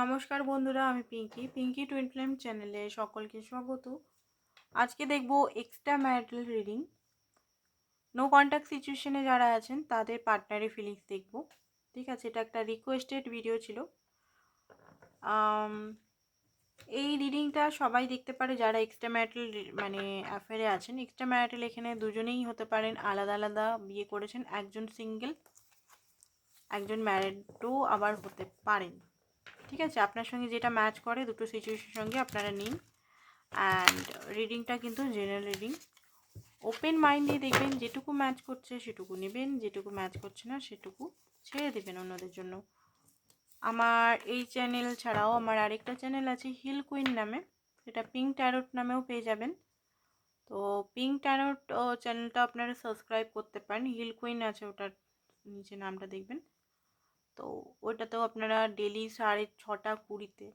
নমস্কার বন্ধুরা, আমি পিঙ্কি। পিঙ্কি টুইন ফ্লেম চ্যানেলে সকলকে স্বাগত। আজকে দেখব extra marital reading no contact সিচুয়েশনে যারা আছেন, তাদের পার্টনারি ফিলিংস দেখব। ঠিক আছে, এটা একটা রিকোয়েস্টেড ভিডিও ছিল। এই রিডিংটা সবাই দেখতে পারে যারা এক্সট্রা ম্যারিটাল মানে অ্যাফেয়ারে আছেন। এক্সট্রা ম্যারিটাল এখানে দুজনেই হতে পারেন। আলাদা আলাদা বিয়ে করেছেন। একজন সিঙ্গেল একজন ম্যারিডও আবার হতে পারেন। ঠিক আছে? আপনার সঙ্গে যেটা ম্যাচ করে দুটো সিচুয়েশনের সঙ্গে আপনারা নিন। অ্যান্ড রিডিংটা কিন্তু জেনারেল রিডিং ওপেন মাইন্ড দিয়ে দেখবেন যেটুকু ম্যাচ করছে সেটুকু নেবেন, যেটুকু ম্যাচ করছে না সেটুকু ছেড়ে দেবেন অন্যদের জন্য। আমার এই চ্যানেল ছাড়াও আমার আরেকটা চ্যানেল আছে হিল কুইন নামে। সেটা পিঙ্ক ট্যারোট নামেও পেয়ে যাবেন। তো পিঙ্ক ট্যারোট চ্যানেলটা আপনারা সাবস্ক্রাইব করতে পারেন। হিল কুইন আছে ওটার নিচে নামটা দেখবেন। তো ওইটাতেও আপনারা ডেলি সাড়ে ছটা কুড়িতে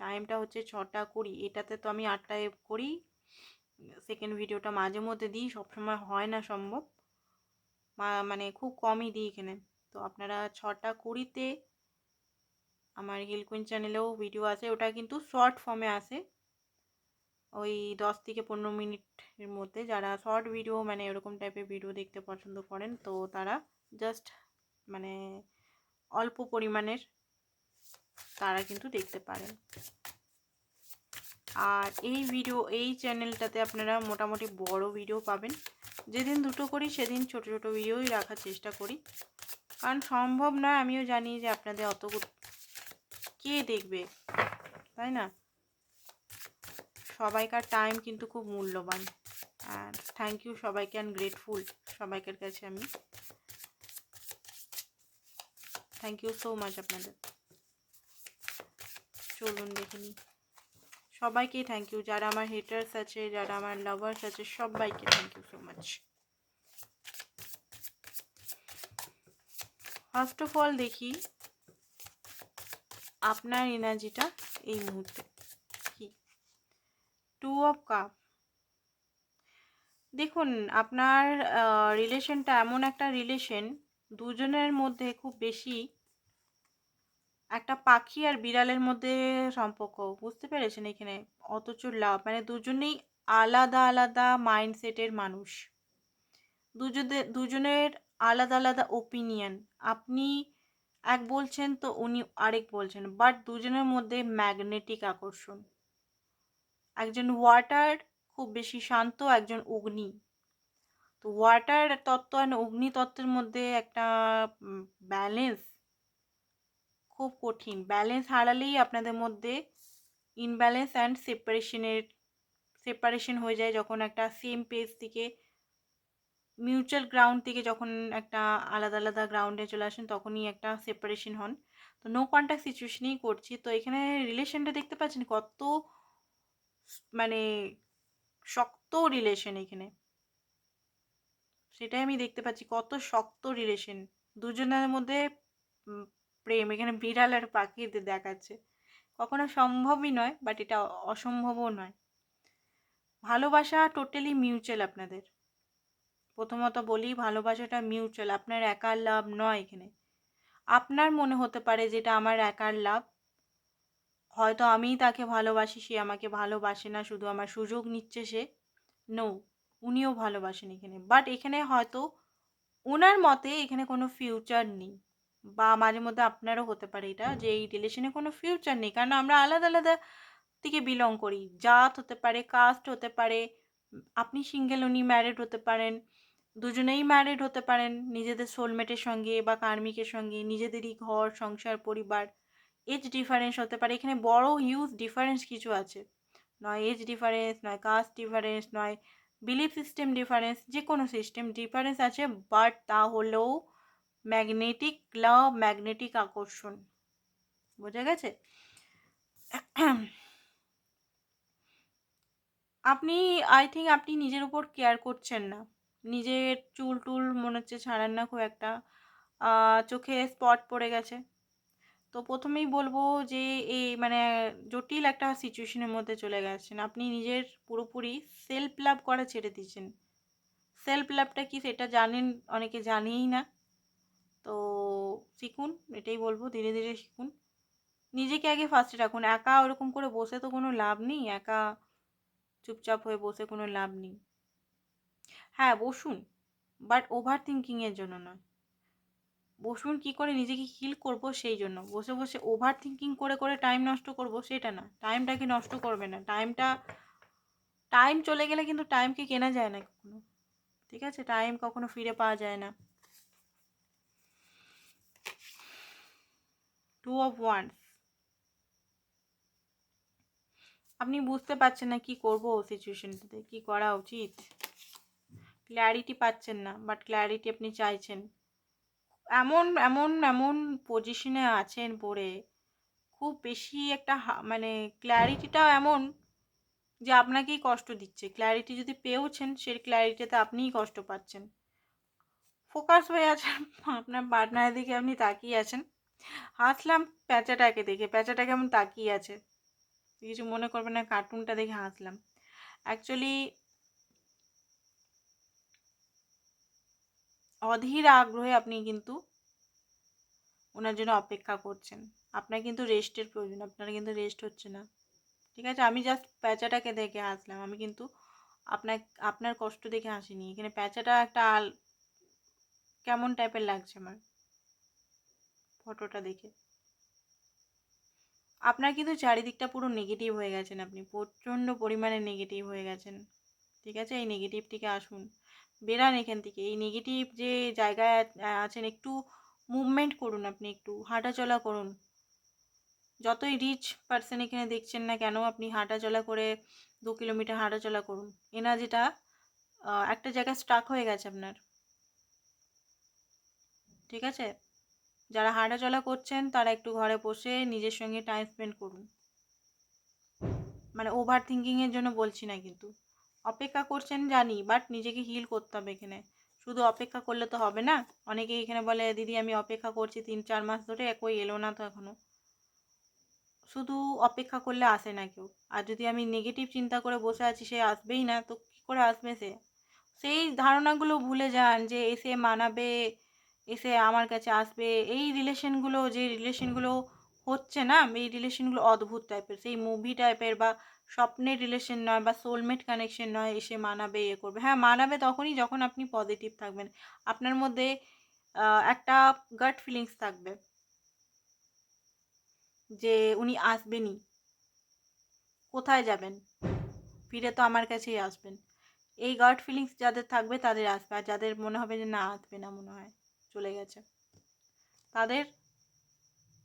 টাইমটা হচ্ছে ছটা কুড়ি। এটাতে তো আমি আটটায় করি। সেকেন্ড ভিডিওটা মাঝে মধ্যে দিই, সবসময় হয় না সম্ভব। মানে খুব কমই দিই এখানে। তো আপনারা ছটা কুড়িতে আমার হিল কুইন চ্যানেলেও ভিডিও আছে। ওটা কিন্তু শর্ট ফর্মে আসে। ওই দশ থেকে পনেরো মিনিটের মধ্যে যারা শর্ট ভিডিও মানে এরকম টাইপের ভিডিও দেখতে পছন্দ করেন, তো তারা জাস্ট মানে অল্প পরিমাণের তারা কিন্তু দেখতে পারেন। আর এই ভিডিও এই চ্যানেলটাতে আপনারা মোটামুটি বড় ভিডিও পাবেন। যেদিন দুটো করি, সেদিন ছোট ছোট ভিডিওই রাখার চেষ্টা করি। কারণ সম্ভব নয়, আমিও জানি যে আপনাদের অত কে দেখবে, তাই না? সবাইকার টাইম কিন্তু খুব মূল্যবান। আর থ্যাংক ইউ সবাইকে অ্যান্ড গ্রেটফুল সবাইকার কাছে আমি। থ্যাংক ইউ সো মাচ আপনাদের। চলুন দেখে নিই। সবাইকেই থ্যাংক ইউ যারা আমার হেটার্স আছে, যারা আমার লাভার্স আছে, সবাইকে thank you so much first of all দেখি, আপনার এনার্জিটা এই মুহূর্তে কি? টু অফ কাপ দেখুন, আপনার রিলেশনটা এমন একটা রিলেশন দুজনের মধ্যে খুব বেশি একটা পাখি আর বিড়ালের মধ্যে সম্পর্ক, বুঝতে পেরেছেন এখানে? অথচ লাভ মানে দুজনেই আলাদা আলাদা মাইন্ডসেটের মানুষ। দুজনের দুজনের আলাদা আলাদা ওপিনিয়ন আপনি এক বলছেন তো উনি আরেক বলছেন বাট দুজনের মধ্যে ম্যাগনেটিক আকর্ষণ। একজন ওয়াটার খুব বেশি শান্ত, একজন অগ্নি। তো ওয়াটার তত্ত্ব আর অগ্নি তত্ত্বের মধ্যে একটা ব্যালেন্স খুব কঠিন। ব্যালেন্স হারালেই আপনাদের মধ্যে ইনব্যালেন্স অ্যান্ড সেপারেশনের সেপারেশন হয়ে যায় যখন একটা সেম পেজ থেকে মিউচুয়াল গ্রাউন্ড থেকে যখন একটা আলাদা আলাদা গ্রাউন্ডে চলে আসেন তখনই একটা সেপারেশন হন। তো নো কন্ট্যাক্ট সিচুয়েশনেই করছি। তো এখানে রিলেশনটা দেখতে পাচ্ছেন কত মানে শক্ত রিলেশন এখানে। সেটাই আমি দেখতে পাচ্ছি। কত শক্ত রিলেশন দুজনের মধ্যে প্রেম। এখানে বিড়াল আর পাখিতে দেখাচ্ছে। কখনো সম্ভবই নয় বাট এটা অসম্ভবও নয়। ভালোবাসা টোটালি মিউচুয়াল আপনাদের। প্রথমত বলি, ভালোবাসাটা মিউচুয়াল আপনার একার লাভ নয় এখানে। আপনার মনে হতে পারে যেটা আমার একার লাভ। হয়তো আমিই তাকে ভালোবাসি, সে আমাকে ভালোবাসে না, শুধু আমার সুযোগ নিচ্ছে সে। নো উনিও ভালোবাসেন এখানে। বাট এখানে হয়তো ওনার মতে এখানে কোনো ফিউচার নেই। বা মাঝে মধ্যে আপনারও হতে পারে এটা, যে এই রিলেশনে কোনো ফিউচার নেই। কারণ আমরা আলাদা আলাদা থেকে বিলং করি। জাত হতে পারে কাস্ট হতে পারে, আপনি সিঙ্গেল উনি ম্যারিড হতে পারেন, দুজনেই ম্যারিড হতে পারেন, নিজেদের সোলমেটের সঙ্গে বা কার্মিকের সঙ্গে, নিজেদেরই ঘর, সংসার, পরিবার এজ ডিফারেন্স হতে পারে। এখানে বড় হিউজ ডিফারেন্স কিছু আছে। নয় এজ ডিফারেন্স নয় কাস্ট ডিফারেন্স নয় বিলিফ সিস্টেম ডিফারেন্স যে কোনো সিস্টেম ডিফারেন্স আছে বাট তা হলেও ম্যাগনেটিক লাভ ম্যাগনেটিক আকর্ষণ। বোঝা গেছে? আপনি আই থিঙ্ক আপনি নিজের উপর কেয়ার করছেন না। নিজের চুল টুল মনে হচ্ছে ছাড়ান না খুব একটা। চোখে স্পট পড়ে গেছে। তো প্রথমেই বলব যে এই মানে জটিল একটা সিচুয়েশনের মধ্যে চলে গেছেন। আপনি নিজের পুরোপুরি সেলফ লাভ করা ছেড়ে দিয়েছেন। সেলফ লাভটা কি সেটা জানেন, অনেকে জানেই না। তো শিখুন, এটাই বলব, ধীরে ধীরে শিখুন। নিজেকে আগে ফার্স্টে রাখুন। একা ওরকম করে বসে তো কোনো লাভ নেই। একা চুপচাপ হয়ে বসে কোনো লাভ নেই। হ্যাঁ বসুন বাট ওভার থিঙ্কিংয়ের জন্য নয়। বসুন কি করে নিজেকে হিল করব সেই জন্য। বসে বসে ওভার থিঙ্কিং করে করে টাইম নষ্ট করব সেটা না। টাইমটাকে নষ্ট করবে না। টাইমটা টাইম চলে গেলে কিন্তু টাইমকে কেনা যায় না কখনো। ঠিক আছে? টাইম কখনো ফিরে পাওয়া যায় না। টু অফ ওয়ান্স আপনি বুঝতে পারছেন না কি করব সিচুয়েশনটাতে কি করা উচিত? ক্ল্যারিটি পাচ্ছেন না বাট ক্ল্যারিটি আপনি চাইছেন। এমন এমন এমন পজিশনে আছেন পড়ে। খুব বেশি একটা মানে ক্ল্যারিটিটা এমন যে আপনাকেই কষ্ট দিচ্ছে। ক্ল্যারিটি যদি পেয়েওছেন, সেই ক্ল্যারিটিতে আপনিই কষ্ট পাচ্ছেন। ফোকাস হয়ে আছেন, আপনার পার্টনারের দিকে আপনি তাকিয়ে আছেন। হাসলাম প্যাঁচাটাকে দেখে, প্যাঁচাটা কেমন তাকিয়ে আছে। কিছু মনে করবেন না কার্টুনটা দেখে হাসলাম। অ্যাকচুয়ালি অধীর আগ্রহে আপনি কিন্তু ওনার জন্য অপেক্ষা করছেন। আপনার কিন্তু রেস্টের প্রয়োজন, আপনার কিন্তু রেস্ট হচ্ছে না। ঠিক আছে? আমি জাস্ট প্যাঁচাটাকে দেখে আসলাম। আমি কিন্তু আপনার আপনার কষ্ট দেখে আসিনি এখানে প্যাঁচাটা একটা আল, কেমন টাইপের লাগছে আমার? ফটোটা দেখে। আপনার কিন্তু চারিদিকটা পুরো নেগেটিভ হয়ে গেছেন আপনি। প্রচণ্ড পরিমাণে নেগেটিভ হয়ে গেছেন। ঠিক আছে? এই নেগেটিভটিকে আসুন। বেরান এখান থেকে। এই নেগেটিভ যে জায়গায় আছেন, একটু মুভমেন্ট করুন আপনি একটু, হাঁটাচলা করুন। যতই রিচ পার্সন এখানে দেখছেন না কেন, আপনি হাঁটাচলা করে দু কিলোমিটার হাঁটাচলা করুন। এনার্জিটা একটা জায়গায় স্টাক হয়ে গেছে আপনার। ঠিক আছে? যারা হাঁটাচলা করছেন, তারা একটু ঘরে বসে নিজের সঙ্গে টাইম স্পেন্ড করুন। মানে ওভার থিঙ্কিংয়ের জন্য বলছি না কিন্তু। অপেক্ষা করছেন জানি বাট নিজেকে হিল করতে হবে এখানে। শুধু অপেক্ষা করলে তো হবে না। অনেকে এখানে বলে, দিদি, আমি অপেক্ষা করছি তিন, চার মাস ধরে কই এলো না তো এখনও শুধু অপেক্ষা করলে আসে না কেউ। আর যদি আমি নেগেটিভ চিন্তা করে বসে আছি, সে আসবেই না, তো কী করে আসবে সে? সেই ধারণাগুলো ভুলে যান যে, এসে মানাবে, এসে আমার কাছে আসবে। এই রিলেশনগুলো যে রিলেশনগুলো হচ্ছে না, এই রিলেশনগুলো অদ্ভুত টাইপের সেই মুভি টাইপের বা স্বপ্নের রিলেশন নয় বা সোলমেট কানেকশন নয়, এসে মানাবে ইয়ে করবে। হ্যাঁ মানাবে তখনই যখন আপনি পজিটিভ থাকবেন। আপনার মধ্যে একটা গাট ফিলিংস থাকবে। যে উনি আসবেনই। কোথায় যাবেন? ফিরে তো আমার কাছেই আসবেন। এই গার্ড ফিলিংস যাদের থাকবে তাদের আসবে। আর যাদের মনে হবে যে না, আসবে না মনে হয়, চলে গেছে। তাদের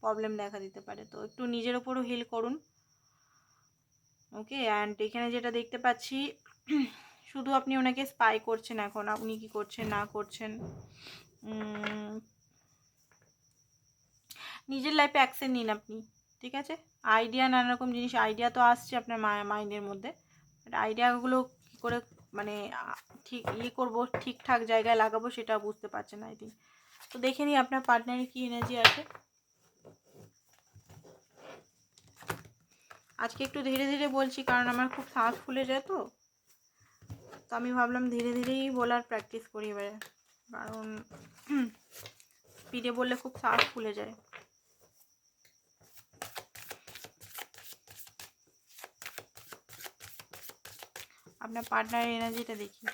প্রবলেম দেখা দিতে পারে। তো একটু নিজের ওপরও হিল করুন। ওকে অ্যান্ড এখানে যেটা দেখতে পাচ্ছি, শুধু আপনি ওনাকে স্পাই করছেন এখন উনি কি করছেন, না করছেন? নিজের লাইফে অ্যাকশন নিন আপনি, ঠিক আছে? আইডিয়া নানা রকম জিনিস আইডিয়া তো আসছে আপনার মাইন্ডের মধ্যে বাট আইডিয়াগুলো কী করে মানে ঠিক ইয়ে করব, ঠিকঠাক জায়গায় লাগাবো সেটা বুঝতে পারছেন আই থিঙ্ক তো দেখে নিই আপনার পার্টনারের কী এনার্জি আছে। আজকে একটু ধীরে ধীরে বলছি, কারণ আমার খুব শ্বাস ফুলে যায় তো। তো আমি ভাবলাম ধীরে ধীরেই বলার প্র্যাকটিস করি এবারে। কারণ স্পিডে বললে খুব শ্বাস ফুলে যায়। আপনার পার্টনার এনার্জিটা দেখি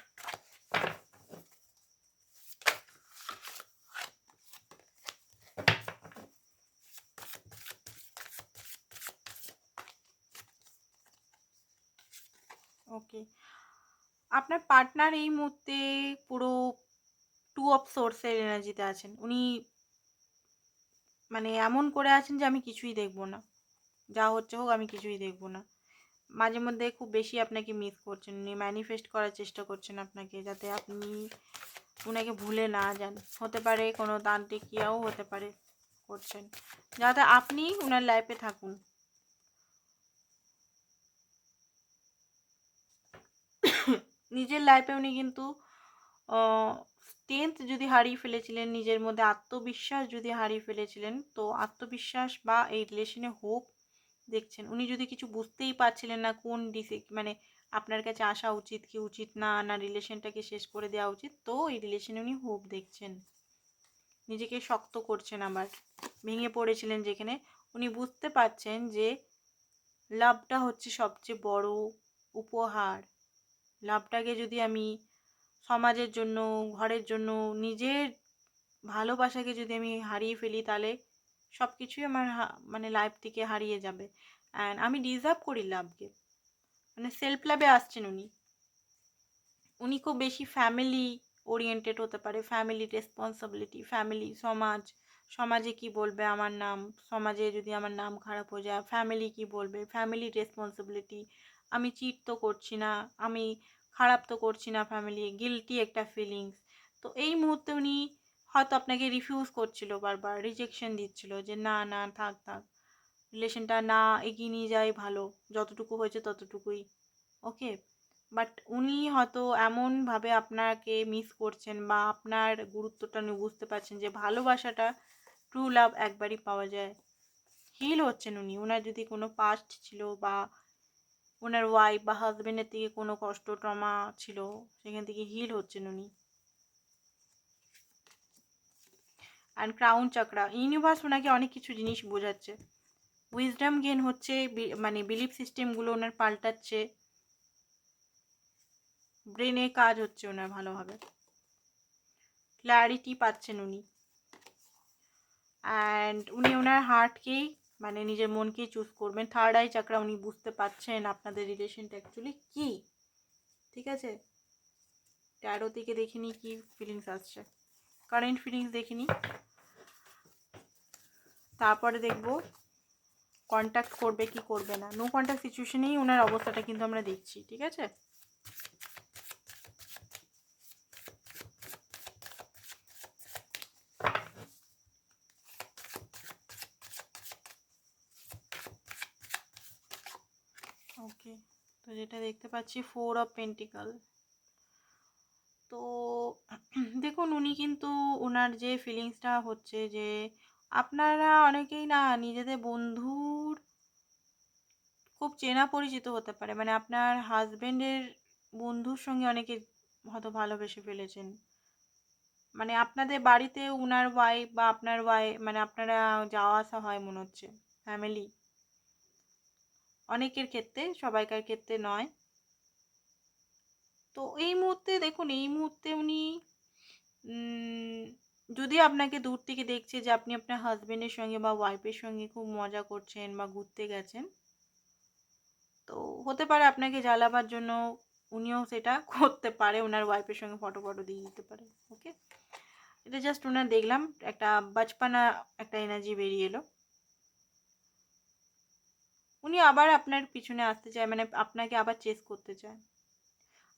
ওকে আপনার পার্টনার এই মুহূর্তে পুরো টু অফ সোর্সের এনার্জিতে আছেন। উনি মানে এমন করে আছেন যে আমি কিছুই দেখব না। যা হচ্ছে হোক, আমি কিছুই দেখব না। মাঝে মধ্যে খুব বেশি আপনাকে মিস করছেন। উনি ম্যানিফেস্ট করার চেষ্টা করছেন আপনাকে যাতে আপনি ওনাকে ভুলে না যান। হতে পারে কোনো তান্ত্রিক ইয়াও হতে পারে করছেন। যাতে আপনি ওনার লাইফে থাকুন। নিজের লাইফে উনি কিন্তু স্ট্রেংথ যদি হারিয়ে ফেলেছিলেন, নিজের মধ্যে আত্মবিশ্বাস যদি হারিয়ে ফেলেছিলেন, তো আত্মবিশ্বাস বা এই রিলেশনে হোক দেখছেন। উনি যদি কিছু বুঝতেই পারছিলেন না কোন ডিসি মানে আপনার কাছে আসা উচিত কি উচিত না না রিলেশনটাকে শেষ করে দেওয়া উচিত, তো এই রিলেশনে উনি হোপ দেখছেন। নিজেকে শক্ত করছেন আবার। ভেঙে পড়েছিলেন যেখানে। উনি বুঝতে পারছেন যে লাভটা হচ্ছে সবচেয়ে বড় উপহার। লাভটাকে যদি আমি সমাজের জন্য, ঘরের জন্য, নিজের ভালোবাসাকে যদি আমি হারিয়ে ফেলি, তাহলে সব কিছুই আমার মানে লাইফ থেকে হারিয়ে যাবে। অ্যান্ড আমি ডিজার্ভ করি লাভকে। মানে সেলফ লাভে আসছেন উনি। উনি খুব বেশি ফ্যামিলি ওরিয়েন্টেড হতে পারে ফ্যামিলি রেসপন্সিবিলিটি ফ্যামিলি সমাজ, সমাজে কি বলবে আমার নাম, সমাজে যদি আমার নাম খারাপ হয়ে যায় ফ্যামিলি কি বলবে ফ্যামিলি রেসপন্সিবিলিটি আমি চিট তো করছি না, আমি খারাপ তো করছি না ফ্যামিলি গিলটি একটা ফিলিংস তো এই মুহূর্তে উনি হয়তো আপনাকে রিফিউজ করছিল বারবার রিজেকশন দিচ্ছিল যে না না, থাক থাক রিলেশনটা না এগিয়ে নিয়ে যাই ভালো, যতটুকু হয়েছে ততটুকুই ওকে বাট উনি হয়তো এমনভাবে আপনাকে মিস করছেন বা আপনার গুরুত্বটা উনি বুঝতে পারছেন যে ভালোবাসাটা ট্রু লাভ একবারই পাওয়া যায়। হিল হচ্ছেন উনি ওনার যদি কোনো পাস্ট ছিল বা ওনার ওয়াইফ বা হাজব্যান্ডের থেকে কোনো কষ্ট ট্রমা ছিল, সেখান থেকে হিল হচ্ছেন উনি। অ্যান্ড ক্রাউন চক্রা ইউনিভার্স ওনাকে অনেক কিছু জিনিস বোঝাচ্ছে। উইজডাম গেন হচ্ছে মানে বিলিফ সিস্টেমগুলো ওনার পাল্টাচ্ছে। ব্রেনে কাজ হচ্ছে ওনার ভালোভাবে। ক্ল্যারিটি পাচ্ছেন উনি। অ্যান্ড উনি ওনার হার্টকেই মানে নিজের মনকেই চুজ করবেন। থার্ড আই চাকরা উনি বুঝতে পারছেন আপনাদের রিলেশনটা অ্যাকচুয়ালি কী। ঠিক আছে? ট্যারো থেকে দেখিনি কি ফিলিংস আসছে। কারেন্ট ফিলিংস দেখে দেখিনি তারপরে দেখব কন্ট্যাক্ট করবে কি করবে না। নো কন্ট্যাক্ট সিচুয়েশনেই ওনার অবস্থাটা কিন্তু আমরা দেখছি। ঠিক আছে ওকে তো যেটা দেখতে পাচ্ছি ফোর অফ পেন্টিকাল তো দেখুন, উনি কিন্তু ওনার যে ফিলিংসটা হচ্ছে যে, আপনারা অনেকেই না নিজেদের বন্ধুর খুব চেনা পরিচিত হতে পারে। মানে আপনার হাজব্যান্ডের বন্ধুর সঙ্গে অনেকে হয়তো ভালোবেসে ফেলেছেন। মানে আপনাদের বাড়িতে উনার ওয়াইফ বা আপনার ওয়াইফ মানে আপনারা যাওয়া আসা হয় মনে হচ্ছে ফ্যামিলি অনেকের ক্ষেত্রে, সবাইকার ক্ষেত্রে নয়। তো এই মুহূর্তে দেখুন, এই মুহূর্তে উনি যদি আপনাকে দূর থেকে দেখছে যে আপনি আপনার হাজবেন্ডের সঙ্গে বা ওয়াইফের সঙ্গে খুব মজা করছেন বা ঘুরতে গেছেন, তো হতে পারে আপনাকে জ্বালাবার জন্য উনিও সেটা করতে পারে, ওনার ওয়াইফের সঙ্গে ফটো ফটো দিয়ে দিতে পারে ওকে এটা জাস্ট ওনার দেখলাম, একটা বাচপানা একটা এনার্জি বেরিয়ে এলো। উনি আবার আপনার পিছনে আসতে চায় মানে আপনাকে আবার চেস করতে চায়।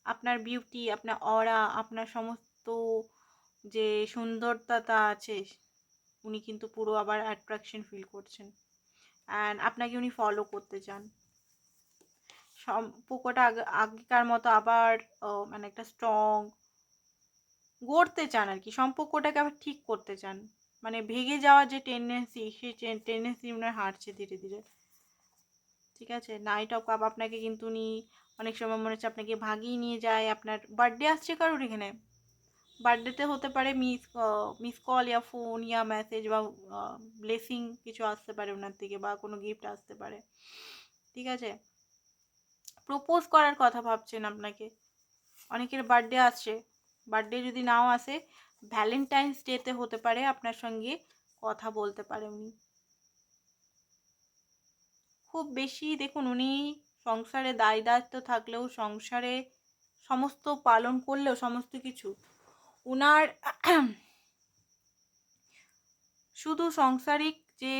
আপনার বিউটি আপনার অরা আপনার সমস্ত যে সুন্দরতা আছে, উনি কিন্তু পুরো আবার অ্যাট্রাকশন ফিল করছেন। অ্যান্ড আপনাকে উনি ফলো করতে চান। সম্পর্কটা আগে, আগেকার মতো আবার মানে একটা স্ট্রং গড়তে চান আর কি। সম্পর্কটাকে আবার ঠিক করতে চান। মানে ভেঙে যাওয়ার যে টেন্ডেন্সি সেই টেন্ডেন্সি উনার হাঁটছে ধীরে ধীরে। ঠিক আছে? নাইট অফ কাপ আপনাকে কিন্তু উনি অনেক সময় মনে হচ্ছে আপনাকে ভাগিয়ে নিয়ে যায়। আপনার বার্থডে আসছে কারোর এখানে? বার্থডেতে হতে পারে মিস মিস কল ইয়া ফোন ইয়া মেসেজ বা ব্লেসিং কিছু আসতে পারে ওনার থেকে বা কোনো গিফট আসতে পারে। ঠিক আছে? প্রপোজ করার কথা ভাবছেন আপনাকে। অনেকের বার্থডে আসছে। বার্থডে যদি নাও আসে ভ্যালেন্টাইন্স ডেতে হতে পারে আপনার সঙ্গে কথা বলতে পারে উনি। খুব বেশি দেখুন, উনি সংসারে দায় দায়িত্ব থাকলেও, সংসারে সমস্ত পালন করলেও, সমস্ত কিছু, উনার শুধু সংসারিক যে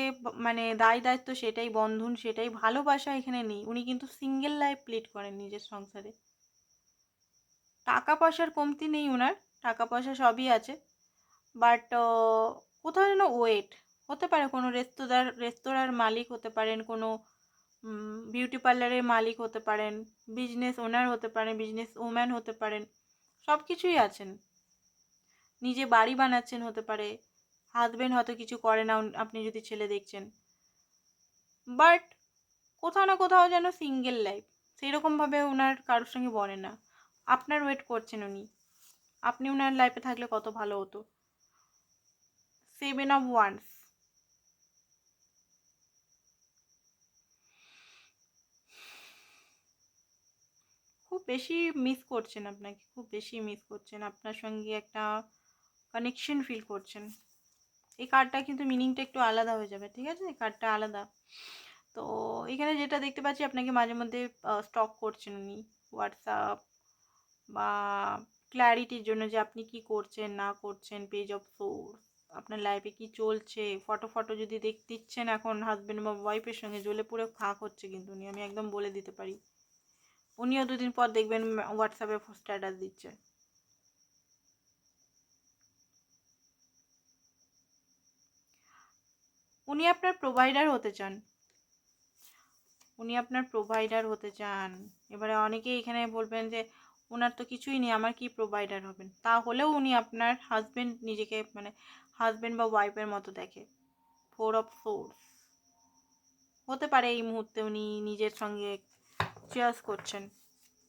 মানে দায় দায়িত্ব সেটাই বন্ধন, সেটাই ভালোবাসা এখানে নেই। উনি কিন্তু সিঙ্গেল লাইফ লিড করেন নিজের সংসারে। টাকা পয়সার কমতি নেই ওনার টাকা পয়সা সবই আছে। বাট কোথাও যেন ওয়েট হতে পারে কোনো রেস্তোরাঁর রেস্তোরাঁর মালিক হতে পারেন, কোনো বিউটি পার্লারের মালিক হতে পারেন বিজনেস ওনার হতে পারেন বিজনেস ওম্যান হতে পারেন সব কিছুই আছেন। নিজে বাড়ি বানাচ্ছেন হতে পারে হাজব্যান্ড হয়তো কিছু করে না আপনি যদি ছেলে দেখছেন। বাট কোথাও না কোথাও যেন সিঙ্গেল লাইফ সেইরকমভাবে ওনার কারোর সঙ্গে বলে না। আপনার ওয়েট করছেন উনি। আপনি ওনার লাইফে থাকলে কত ভালো হতো। সেভেন অফ ওয়ান্স বেশি মিস করছেন আপনাকে, খুব বেশি মিস করছেন, আপনার সঙ্গে একটা কানেকশন ফিল করছেন। এই কার্ডটা কিন্তু মিনিংটা একটু আলাদা হয়ে যাবে, ঠিক আছে? এই কার্ডটা আলাদা। তো এখানে যেটা দেখতে পাচ্ছি, আপনাকে মাঝে মধ্যে স্টক করছেন উনি হোয়াটসঅ্যাপ বা ক্ল্যারিটির জন্য যে আপনি কি করছেন, না করছেন পেজ অফ সোর্স আপনার লাইফে কি চলছে ফটো ফটো যদি দেখ, দিচ্ছেন এখন হাজব্যান্ড বা ওয়াইফের সঙ্গে, জ্বলে পুরো ফাঁক হচ্ছে কিন্তু উনি, আমি একদম বলে দিতে পারি। উনিও দুদিন পর দেখবেন হোয়াটসঅ্যাপে স্ট্যাটাস দিচ্ছে। উনি আপনার প্রোভাইডার হতে চান। উনি আপনার প্রোভাইডার হতে চান। এবারে অনেকেই এখানে বলবেন যে ওনার তো কিছুই নেই, আমার কি প্রোভাইডার হবেন? তাহলেও উনি আপনার হাজব্যান্ড নিজেকে মানে হাজব্যান্ড বা ওয়াইফের মতো দেখে। ফোর অফ সোর্স হতে পারে এই মুহূর্তে উনি নিজের সঙ্গে চেয়ার্স করছেন,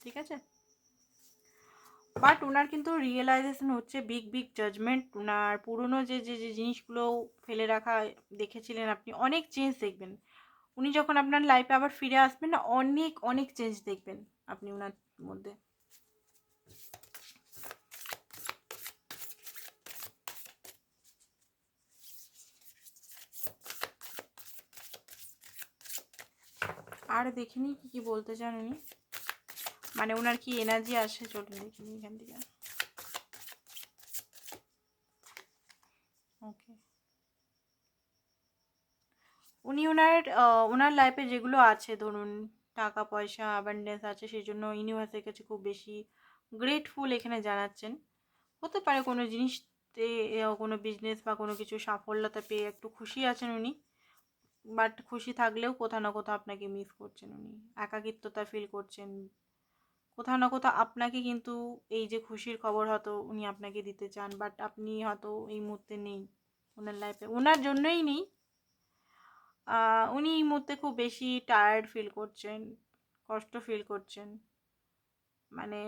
ঠিক আছে? বাট ওনার কিন্তু রিয়েলাইজেশন হচ্ছে বিগ বিগ জাজমেন্ট ওনার পুরনো যে যে যে জিনিসগুলো ফেলে রাখা দেখেছিলেন আপনি, অনেক চেঞ্জ দেখবেন। উনি যখন আপনার লাইফে আবার ফিরে আসবেন না অনেক অনেক চেঞ্জ দেখবেন আপনি ওনার মধ্যে। আর দেখিনি কি কি বলতে চান উনি? মানে ওনার কি এনার্জি আসে? চলুন দেখিনি এখান থেকে। ওকে উনি ওনার ওনার লাইফে যেগুলো আছে, ধরুন টাকা, পয়সা অ্যাবান্ডেন্স আছে সেই জন্য ইউনিভার্সের কাছে খুব বেশি গ্রেটফুল এখানে জানাচ্ছেন। হতে পারে কোনো জিনিসতে কোনো বিজনেস বা কোনো কিছু সাফল্যতা পেয়ে একটু খুশি আছেন উনি। বাট খুশি থাকলেও কোথাও না কোথাও আপনাকে মিস করছেন উনি। একাকিত্বতা ফিল করছেন। কোথাও না কোথাও আপনাকে কিন্তু এই যে খুশির খবর হয়তো উনি আপনাকে দিতে চান বাট আপনি হয়তো এই মুহূর্তে নেই ওনার লাইফে ওনার জন্যই নেই। উনি এই মুহূর্তে খুব বেশি টায়ার্ড ফিল করছেন, কষ্ট ফিল করছেন। মানে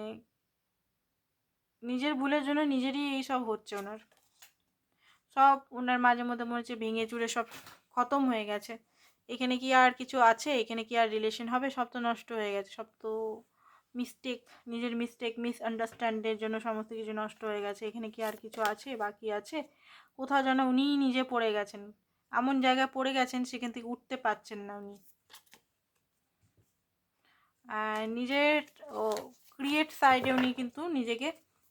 নিজের ভুলের জন্য নিজেরই এই সব হচ্ছে ওনার। সব ওনার মাঝে মধ্যে মনে হচ্ছে ভেঙে চুরে সব খতম হয়ে গেছে। এখানে কি আর কিছু আছে? এখানে কি আর রিলেশন হবে? সব তো নষ্ট হয়ে গেছে। সব তো মিস্টেক নিজের মিস্টেক মিস আন্ডারস্ট্যান্ডের জন্য সমস্ত কিছু নষ্ট হয়ে গেছে। এখানে কি আর কিছু আছে? বাকি আছে? কোথাও যেন উনিই নিজে পড়ে গেছেন। এমন জায়গায় পড়ে গেছেন সেখান থেকে উঠতে পারছেন না উনি। নিজের, ও ক্রিয়েট সাইডে উনি কিন্তু নিজেকে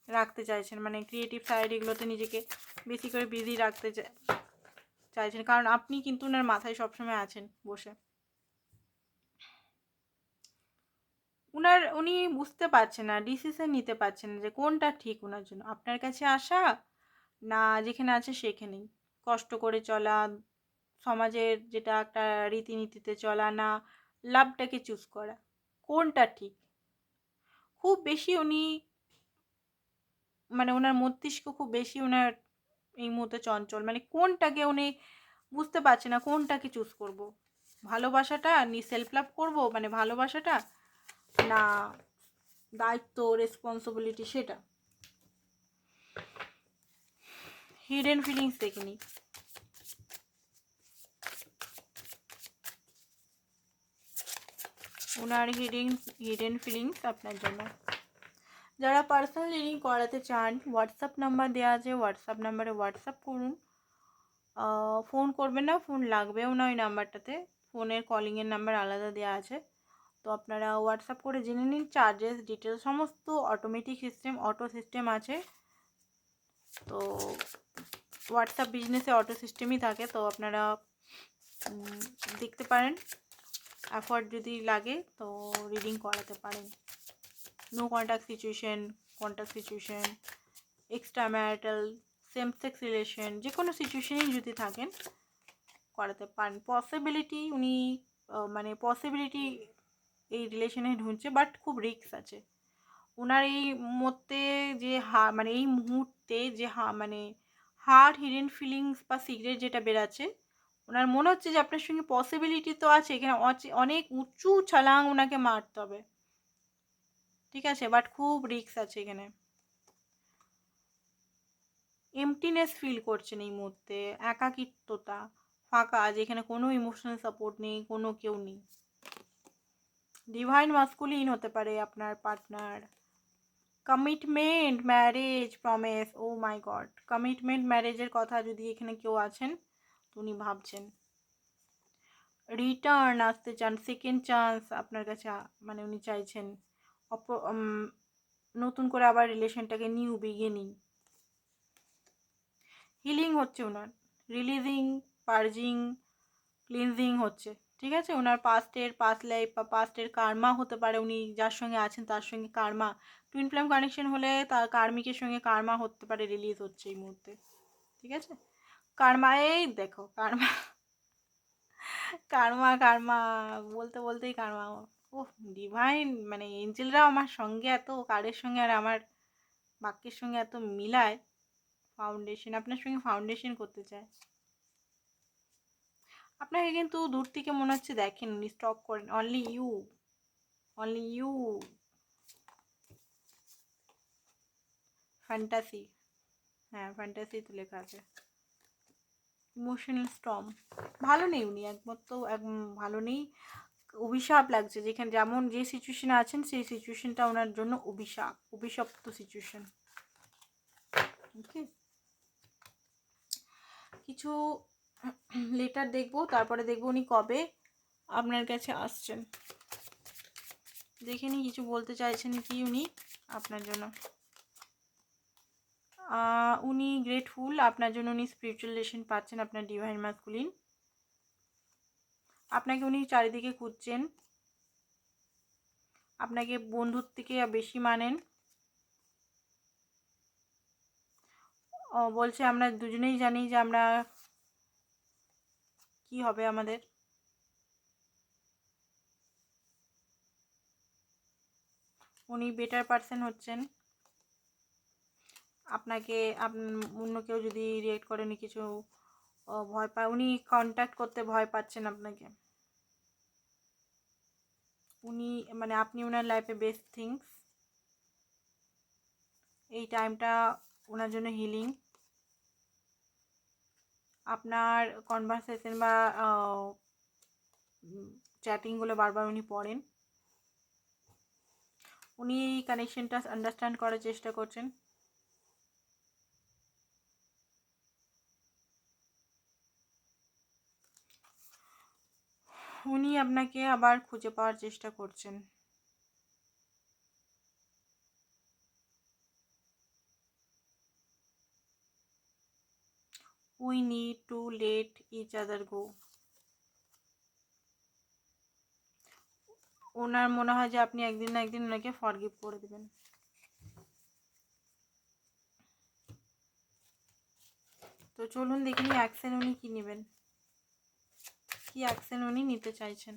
রাখতে চাইছেন। মানে ক্রিয়েটিভ সাইড এগুলোতে নিজেকে বেশি করে বিজি রাখতে চাইছেন, কারণ আপনি কিন্তু ওনার মাথায় সবসময় আছেন বসে। উনার, উনি বুঝতে পারছেন না ডিসিশন নিতে পারছেন না যে কোনটা ঠিক ওনার জন্য। আপনার কাছে আসা, না যেখানে আছে সেখানেই। কষ্ট করে চলা, সমাজের যেটা একটা রীতিনীতিতে চলা, না লাভটাকে চুজ করা। কোনটা ঠিক? খুব বেশি উনি মানে ওনার মস্তিষ্ক খুব বেশি ওনার এই মুহূর্তে চঞ্চল। মানে কোনটাকে উনি বুঝতে পারছে না, কোনটাকে চুজ করব? ভালোবাসাটা নি সেলফ লাভ করব মানে ভালোবাসাটা না দায়িত্ব রেসপন্সিবিলিটি সেটা? হিডেন ফিলিংস দেখে নিই ওনার হিডেন হিডেন ফিলিংস আপনার জন্য। যারা পার্সোনাল রিডিং করাতে চান হোয়াটসঅ্যাপ নাম্বার দেওয়া আছে হোয়াটসঅ্যাপ নাম্বারে হোয়াটসঅ্যাপ করুন। ফোন করবেন না ফোন লাগবেও না ওই নাম্বারটাতে ফোনের কলিংয়ের নাম্বার আলাদা দেওয়া আছে। তো আপনারা হোয়াটসঅ্যাপ করে জেনে নিন চার্জেস ডিটেলস সমস্ত অটোমেটিক সিস্টেম অটো সিস্টেম আছে। তো হোয়াটসঅ্যাপ বিজনেসে অটো সিস্টেমই থাকে, তো আপনারা দেখতে পারেন। অ্যাফোর্ড যদি লাগে, তো রিডিং করাতে পারেন। No contact situation contact situation extra marital same sex relation যে কোনো সিচুয়েশনেই যদি থাকেন, করাতে পারেন। পসিবিলিটি উনি মানে পসিবিলিটি এই রিলেশনে ঢুকছে বাট খুব রিক্স আছে। ওনার এই মধ্যে যে হা মানে এই মুহূর্তে যে হা মানে হার্ট হিডেন ফিলিংস বা সিগারেট যেটা বেরাচ্ছে ওনার মনে হচ্ছে যে আপনার সঙ্গে পসিবিলিটি তো আছে, এখানে অনেক উঁচু, ছালাং ওনাকে মারতে হবে। ঠিক আছে? বাট খুব রিক্স আছে এখানে। এমটিনেস ফিল করছেন এই মুহূর্তে, একাকিত্বতা, ফাঁকা যেখানে কোনো ইমোশনাল সাপোর্ট নেই, কোনো কেউ নেই। ডিভাইন মাস্কুলিন হতে পারে আপনার partner commitment marriage promise oh my god commitment ম্যারেজের কথা যদি এখানে কেউ আছেন উনি ভাবছেন। রিটার্ন আসতে চান সেকেন্ড চান্স আপনার কাছে মানে উনি চাইছেন। অপ নতুন করে আবার রিলেশনটাকে নিউ বিগিনিং হিলিং হচ্ছে ওনার রিলিজিং পার্জিং ক্লিনজিং হচ্ছে। ঠিক আছে? ওনার পাস্টের পাস্ট লাইফ বা পাস্টের কার্মা হতে পারে। উনি যার সঙ্গে আছেন, তার সঙ্গে কার্মা টুইন ফ্লেম কানেকশন হলে তার কার্মিকের সঙ্গে কার্মা হতে পারে রিলিজ হচ্ছে এই মুহূর্তে। ঠিক আছে? কার্মা এই দেখো কার্মা কার্মা কার্মা বলতে, বলতেই কার্মা ও ডিভাইন মানে এঞ্জেলরাও আমার সঙ্গে এত কারের সঙ্গে আর আমার বাক্যের সঙ্গে এত মিলায়? ফাউন্ডেশন আপনার সঙ্গে ফাউন্ডেশন করতে চায়। আপনাকে কিন্তু দূর থেকে মনে হচ্ছে দেখেন, উনি স্টপ করেন। Only you only you fantasy হ্যাঁ ফ্যান্টাসি তো লেখা আছে। ইমোশনাল স্টম ভালো নেই উনি একমাত্র একদম ভালো নেই। অভিশাপ লাগছে, যেখানে যেমন যে সিচুয়েশনে আছেন, সেই সিচুয়েশনটা ওনার জন্য অভিশাপ, অভিশপ্ত সিচুয়েশন ওকে কিছু লেটার দেখব, তারপরে দেখব উনি কবে আপনার কাছে আসছেন। দেখে নি কিছু বলতে চাইছেন কি উনি আপনার জন্য। উনি গ্রেটফুল আপনার জন্য উনি স্পিরিচুয়াল লেসন পাচ্ছেন আপনার ডিভাইন মাসকুলিন আপনাকে উনি চারিদিকে খুঁজছেন। আপনাকে বন্ধুর থেকে বেশি মানেন। বলছে, আমরা দুজনেই জানি যে আমরা কি হবে আমাদের। উনি বেটার পারসন হচ্ছেন। আপনাকে, আপ- অন্য কেউ যদি রিয়েক্ট করে, উনি কিছু ভয় পায়, উনি কন্ট্যাক্ট করতে ভয় পাচ্ছেন আপনাকে। উনি মানে আপনি ওনার লাইফে বেস্ট থিংস এই টাইমটা ওনার জন্য হিলিং আপনার কনভারসেশন বা চ্যাটিংগুলো বারবার উনি পড়েন। উনি এই কানেকশনটা আন্ডারস্ট্যান্ড করার চেষ্টা করছেন। উনি আপনাকে আবার খুঁজে পাওয়ার চেষ্টা করছেন। We need to let each other go ওনার মনে হয় যে আপনি একদিন না একদিন ওনাকে ফরগিভ করে দেবেন। তো চলুন দেখিনি অ্যাকশন উনি কি নেবেন। কি অ্যাকশন উনি নিতে চাইছেন?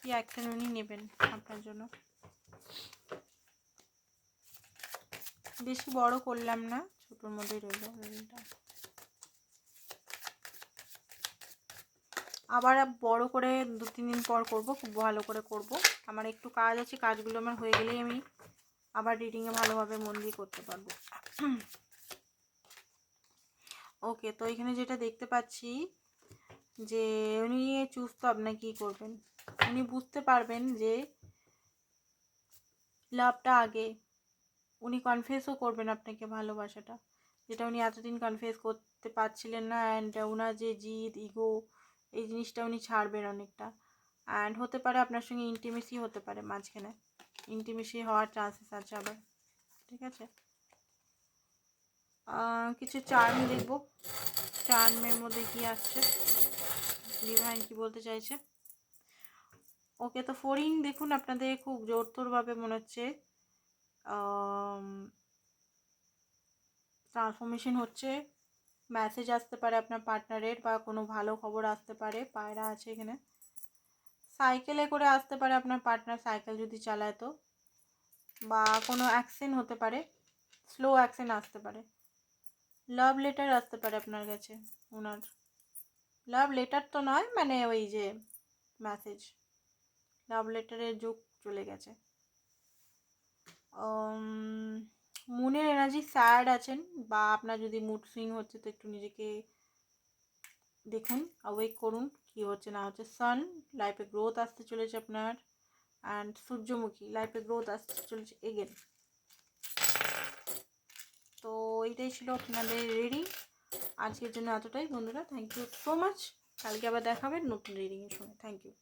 কি অ্যাকশন উনি নেবেন আপনার জন্য? বেশি বড় করলাম না, ছোটোর মধ্যেই রইল আবার বড় করে দু, তিন দিন পর করব, খুব ভালো করে করব। আমার একটু কাজ আছে, কাজগুলো আমার হয়ে গেলেই আমি আবার রিডিংয়ে ভালোভাবে মন দিয়ে করতে পারব। ওকে, তো এখানে যেটা দেখতে পাচ্ছি যে উনি চুজ তো আপনার কী করবেন? উনি বুঝতে পারবেন যে লাভটা আগে। উনি কনফেসও করবেন আপনাকে ভালোবাসাটা, যেটা উনি এতদিন কনফেস করতে পারছিলেন না অ্যান্ড ওনার যে জিদ ইগো এই জিনিসটা উনি ছাড়বেন অনেকটা। অ্যান্ড হতে পারে আপনার সঙ্গে ইন্টিমেসি হতে পারে মাঝখানে। ইন্টিমেসি হওয়ার চান্সেস আছে আবার। ঠিক আছে? কিছু চার্ম দেখব। চার্মের মধ্যে কি আসছে? ডিভাইন কি বলতে চাইছে? ওকে তো ফোরিং দেখুন, আপনাদের খুব জোরতোরভাবে মনে হচ্ছে ট্রান্সফরমেশন হচ্ছে। মেসেজ আসতে পারে আপনার পার্টনারের বা কোনো ভালো খবর আসতে পারে, পায়রা আছে এখানে। সাইকেলে করে আসতে পারে আপনার পার্টনার সাইকেল যদি চালায় তো, বা কোনো অ্যাক্সিডেন্ট হতে পারে স্লো অ্যাক্সিডেন্ট আসতে পারে। লাভ লেটার আসতে পারে আপনার কাছে ওনার লাভ লেটার তো নয় মানে ওই যে মেসেজ লাভ লেটারের যুগ চলে গেছে। মুনের এনার্জি স্যাড আছেন, বা আপনার যদি মুড সুইং হচ্ছে তো একটু নিজেকে দেখুন অ্যাওয়েক করুন, কি হচ্ছে না হচ্ছে। সান লাইফে গ্রোথ আসতে চলেছে আপনার অ্যান্ড সূর্যমুখী লাইফে গ্রোথ আসতে চলেছে এগেন তো এইটাই ছিল আপনাদের রিডিং আজকের জন্য এতটাই। বন্ধুরা থ্যাংক ইউ সো মাচ কালকে আবার দেখাবেন নতুন রিডিংয়ের সময়। Thank you